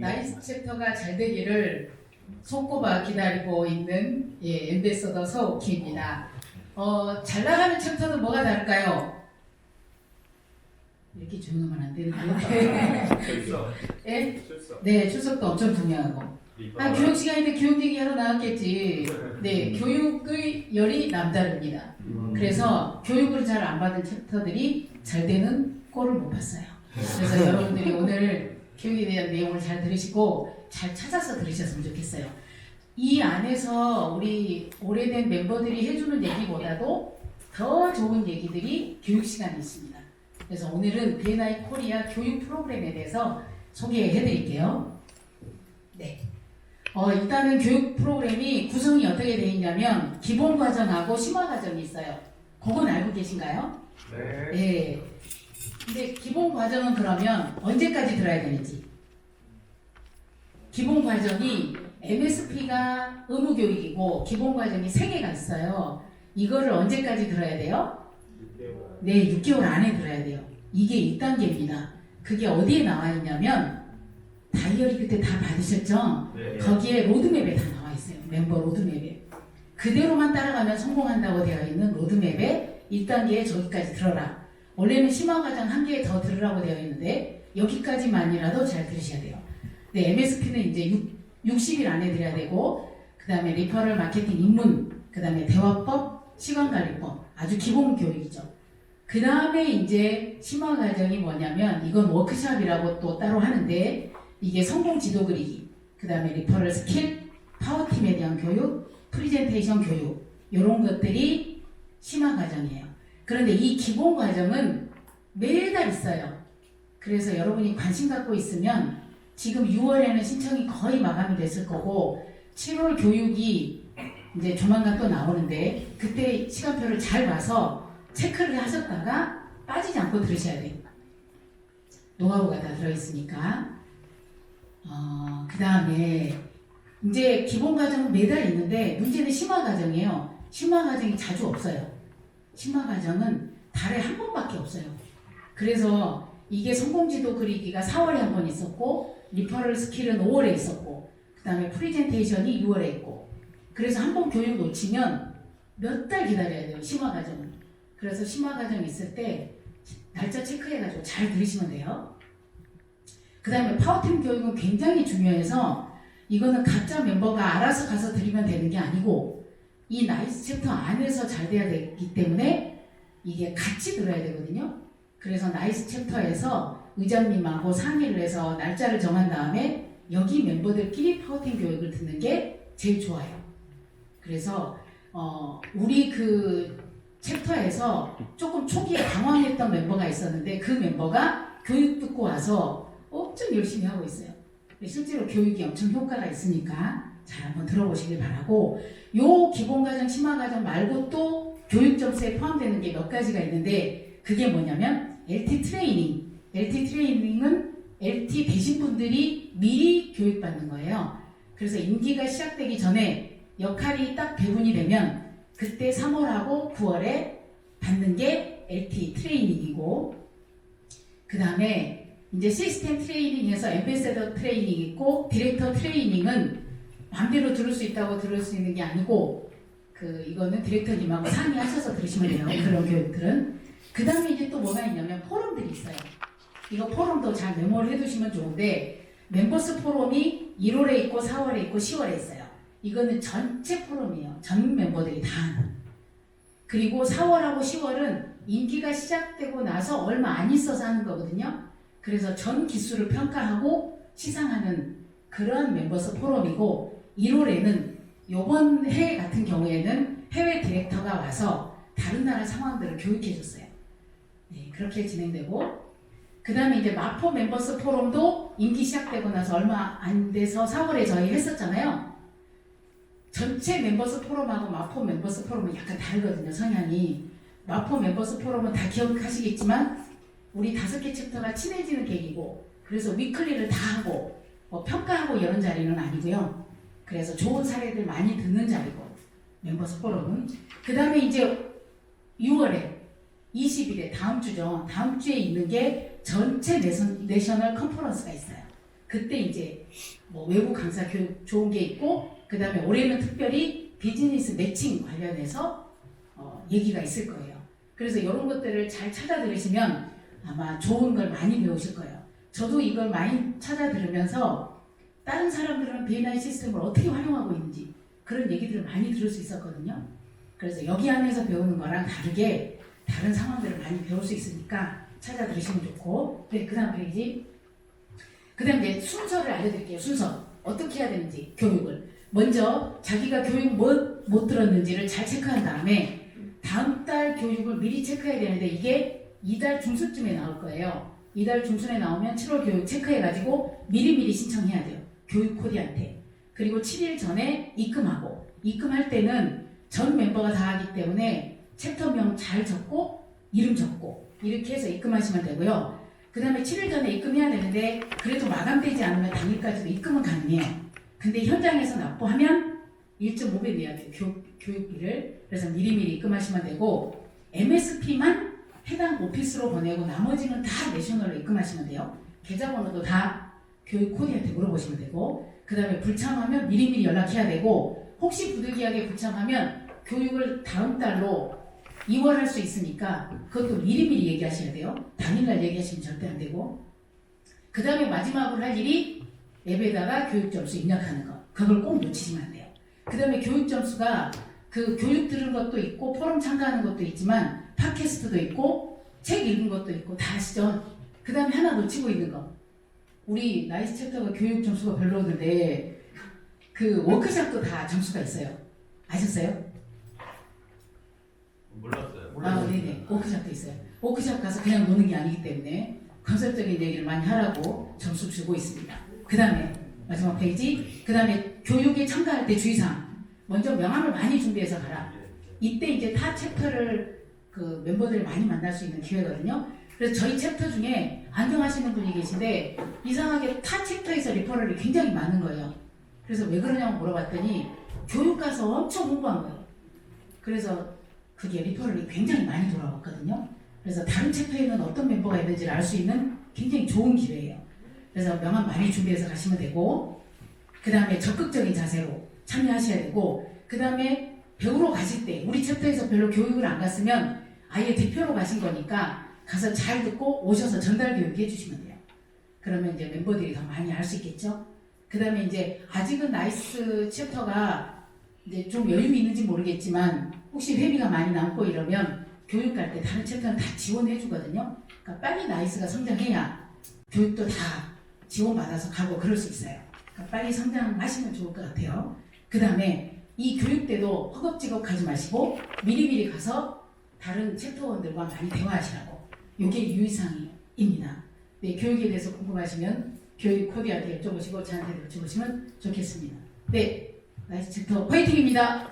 나이스 챕터가 잘 되기를 손꼽아 기다리고 있는 예, 엠베서더 서옥희입니다. 어, 잘 나가는 챕터는 뭐가 다를까요? 이렇게 조용하면 안 되는데. 출석. 예? 출석. 네, 출석도 엄청 중요하고. 아, 교육 시간인데 교육 얘기하러 나왔겠지. 네, 교육의 열이 남다릅니다. 그래서 교육을 잘 안 받은 챕터들이 잘 되는 꼴을 못 봤어요. 그래서 여러분들이 오늘 교육에 대한 내용을 잘 들으시고 잘 찾아서 들으셨으면 좋겠어요. 이 안에서 우리 오래된 멤버들이 해주는 얘기보다도 더 좋은 얘기들이 교육 시간에 있습니다. 그래서 오늘은 BNI 코리아 교육 프로그램에 대해서 소개해 드릴게요. 네. 어, 일단은 교육 프로그램이 구성이 어떻게 되어 있냐면 기본 과정하고 심화 과정이 있어요. 그건 알고 계신가요? 네. 네. 근데 기본 과정은 그러면 언제까지 들어야 되는지. 기본 과정이 MSP가 의무 교육이고 기본 과정이 3개가 있어요. 이거를 언제까지 들어야 돼요? 네, 6개월 안에 들어야 돼요. 이게 1단계입니다. 그게 어디에 나와 있냐면 다이어리 그때 다 받으셨죠? 네. 거기에 로드맵에 다 나와 있어요. 멤버 로드맵에. 그대로만 따라가면 성공한다고 되어 있는 로드맵에 1단계에 저기까지 들어라. 원래는 심화 과정 한 개 더 들으라고 되어 있는데 여기까지만이라도 잘 들으셔야 돼요. 네, MSP는 이제 6, 60일 안에 들어야 되고 그 다음에 리퍼럴 마케팅 입문 그 다음에 대화법, 시간관리법 아주 기본 교육이죠. 그 다음에 이제 심화 과정이 뭐냐면 이건 워크샵이라고 또 따로 하는데 이게 성공 지도 그리기, 그 다음에 리퍼럴 스킬, 파워팀에 대한 교육, 프리젠테이션 교육 이런 것들이 심화 과정이에요. 그런데 이 기본 과정은 매달 있어요. 그래서 여러분이 관심 갖고 있으면 지금 6월에는 신청이 거의 마감이 됐을 거고 7월 교육이 이제 조만간 또 나오는데 그때 시간표를 잘 봐서 체크를 하셨다가 빠지지 않고 들으셔야 돼요. 노하우가 다 들어있으니까. 어, 그 다음에 이제 기본 과정은 매달 있는데 문제는 심화 과정이에요. 심화 과정이 자주 없어요. 심화 과정은 달에 한 번밖에 없어요. 그래서 이게 성공지도 그리기가 4월에 한 번 있었고 리퍼럴 스킬은 5월에 있었고 그 다음에 프리젠테이션이 6월에 있고 그래서 한 번 교육 놓치면 몇 달 기다려야 돼요. 심화 과정은. 그래서 심화 과정 있을 때 날짜 체크해가지고 잘 들으시면 돼요. 그 다음에 파워팀 교육은 굉장히 중요해서 이거는 각자 멤버가 알아서 가서 들으면 되는 게 아니고 이 나이스 챕터 안에서 잘 돼야 되기 때문에 이게 같이 들어야 되거든요. 그래서 나이스 챕터에서 의장님하고 상의를 해서 날짜를 정한 다음에 여기 멤버들끼리 파워팀 교육을 듣는 게 제일 좋아요. 그래서 어, 우리 그 챕터에서 조금 초기에 당황했던 멤버가 있었는데 그 멤버가 교육 듣고 와서 엄청 열심히 하고 있어요. 실제로 교육이 엄청 효과가 있으니까 잘 한번 들어보시길 바라고 요 기본과정, 심화과정 말고 또 교육 점수에 포함되는 게 몇 가지가 있는데 그게 뭐냐면 LT 트레이닝. LT 트레이닝은 LT 되신 분들이 미리 교육받는 거예요. 그래서 임기가 시작되기 전에 역할이 딱 배분이 되면 그때 3월하고 9월에 받는 게 LT 트레이닝이고 그 다음에 이제 시스템 트레이닝에서 엠베세더 트레이닝 있고 디렉터 트레이닝은 마음대로 들을 수 있다고 들을 수 있는 게 아니고 그 이거는 디렉터님하고 상의하셔서 들으시면 돼요. 그런 교육들은. 그 다음에 이제 또 뭐가 있냐면 포럼들이 있어요. 이거 포럼도 잘 메모를 해두시면 좋은데 멤버스 포럼이 1월에 있고 4월에 있고 10월에 있어요. 이거는 전체 포럼이에요. 전 멤버들이 다 하는. 그리고 4월하고 10월은 임기가 시작되고 나서 얼마 안 있어서 하는 거거든요. 그래서 전 기수를 평가하고 시상하는 그런 멤버스 포럼이고 1월에는 이번 해 같은 경우에는 해외 디렉터가 와서 다른 나라 상황들을 교육해 줬어요. 네, 그렇게 진행되고 그 다음에 이제 마포 멤버스 포럼도 임기 시작되고 나서 얼마 안 돼서 4월에 저희 했었잖아요. 전체 멤버스 포럼하고 마포 멤버스 포럼은 약간 다르거든요, 성향이. 마포 멤버스 포럼은 다 기억하시겠지만 우리 다섯 개 챕터가 친해지는 계기고 그래서 위클리를 다 하고 뭐 평가하고 이런 자리는 아니고요. 그래서 좋은 사례들 많이 듣는 자리고 멤버 스 포럼은 그 다음에 이제 6월에 20일에 다음 주죠. 다음 주에 있는 게 전체 내선, 내셔널 컨퍼런스가 있어요. 그때 이제 뭐 외부 강사 교육 좋은 게 있고 그 다음에 올해는 특별히 비즈니스 매칭 관련해서 어, 얘기가 있을 거예요. 그래서 이런 것들을 잘 찾아 들으시면 아마 좋은 걸 많이 배우실 거예요. 저도 이걸 많이 찾아 들으면서 다른 사람들은 B&I 시스템을 어떻게 활용하고 있는지 그런 얘기들을 많이 들을 수 있었거든요. 그래서 여기 안에서 배우는 거랑 다르게 다른 상황들을 많이 배울 수 있으니까 찾아 들으시면 좋고 네, 그 다음 페이지 그 다음 이제 순서를 알려드릴게요. 순서 어떻게 해야 되는지 교육을 먼저 자기가 교육 못, 못 들었는지를 잘 체크한 다음에 다음 달 교육을 미리 체크해야 되는데 이게 이달 중순쯤에 나올 거예요. 이달 중순에 나오면 7월 교육 체크해가지고 미리미리 신청해야 돼요. 교육 코디한테. 그리고 7일 전에 입금하고 입금할 때는 전 멤버가 다 하기 때문에 챕터명 잘 적고 이름 적고 이렇게 해서 입금하시면 되고요. 그 다음에 7일 전에 입금해야 되는데 그래도 마감되지 않으면 당일까지도 입금은 가능해요. 근데 현장에서 납부하면 1.5배 내야 돼요. 교, 교육비를. 그래서 미리미리 입금하시면 되고 MSP만 해당 오피스로 보내고 나머지는 다 내셔널로 입금하시면 돼요. 계좌번호도 다 교육 코디한테 물어보시면 되고 그 다음에 불참하면 미리미리 연락해야 되고 혹시 부득이하게 불참하면 교육을 다음 달로 이월할 수 있으니까 그것도 미리미리 얘기하셔야 돼요. 당일날 얘기하시면 절대 안 되고 그 다음에 마지막으로 할 일이 앱에다가 교육 점수 입력하는 거 그걸 꼭 놓치시면 안 돼요. 그 다음에 교육 점수가 그 교육 들은 것도 있고 포럼 참가하는 것도 있지만 팟캐스트도 있고 책 읽은 것도 있고 다 아시죠? 그 다음에 하나 놓치고 있는 거 우리 나이스 챕터가 교육 점수가 별로였는데 그 워크샵도 다 점수가 있어요. 아셨어요? 몰랐어요. 아, 네네. 워크샵도 있어요. 워크샵 가서 그냥 노는 게 아니기 때문에 컨셉적인 얘기를 많이 하라고 점수 주고 있습니다. 그 다음에 마지막 페이지. 그 다음에 교육에 참가할 때 주의사항. 먼저 명함을 많이 준비해서 가라. 이때 이제 타 챕터를 그 멤버들을 많이 만날 수 있는 기회거든요. 그래서 저희 챕터 중에 안경하시는 분이 계신데 이상하게 타 챕터에서 리퍼럴이 굉장히 많은 거예요. 그래서 왜 그러냐고 물어봤더니 교육 가서 엄청 홍보한 거예요. 그래서 그게 리퍼럴이 굉장히 많이 돌아왔거든요. 그래서 다른 챕터에는 어떤 멤버가 있는지를 알 수 있는 굉장히 좋은 기회예요. 그래서 명함 많이 준비해서 가시면 되고 그 다음에 적극적인 자세로 참여하셔야 되고 그 다음에 배우러 가실 때 우리 챕터에서 별로 교육을 안 갔으면 아예 대표로 가신 거니까 가서 잘 듣고 오셔서 전달 교육 해 주시면 돼요. 그러면 이제 멤버들이 더 많이 알 수 있겠죠. 그 다음에 이제 아직은 나이스 챕터가 이제 좀 여유 있는지 모르겠지만 혹시 회비가 많이 남고 이러면 교육 갈 때 다른 챕터는 다 지원해 주거든요. 그러니까 빨리 나이스가 성장해야 교육도 다 지원받아서 가고 그럴 수 있어요. 그러니까 빨리 성장하시면 좋을 것 같아요. 그 다음에 이 교육 때도 허겁지겁 가지 마시고 미리미리 가서 다른 챕터원들과 많이 대화하시라고. 이게 유의사항입니다. 네, 교육에 대해서 궁금하시면 교육 코디한테 여쭤보시고 저한테 여쭤보시면 좋겠습니다. 네, 나이스 챕터 화이팅입니다.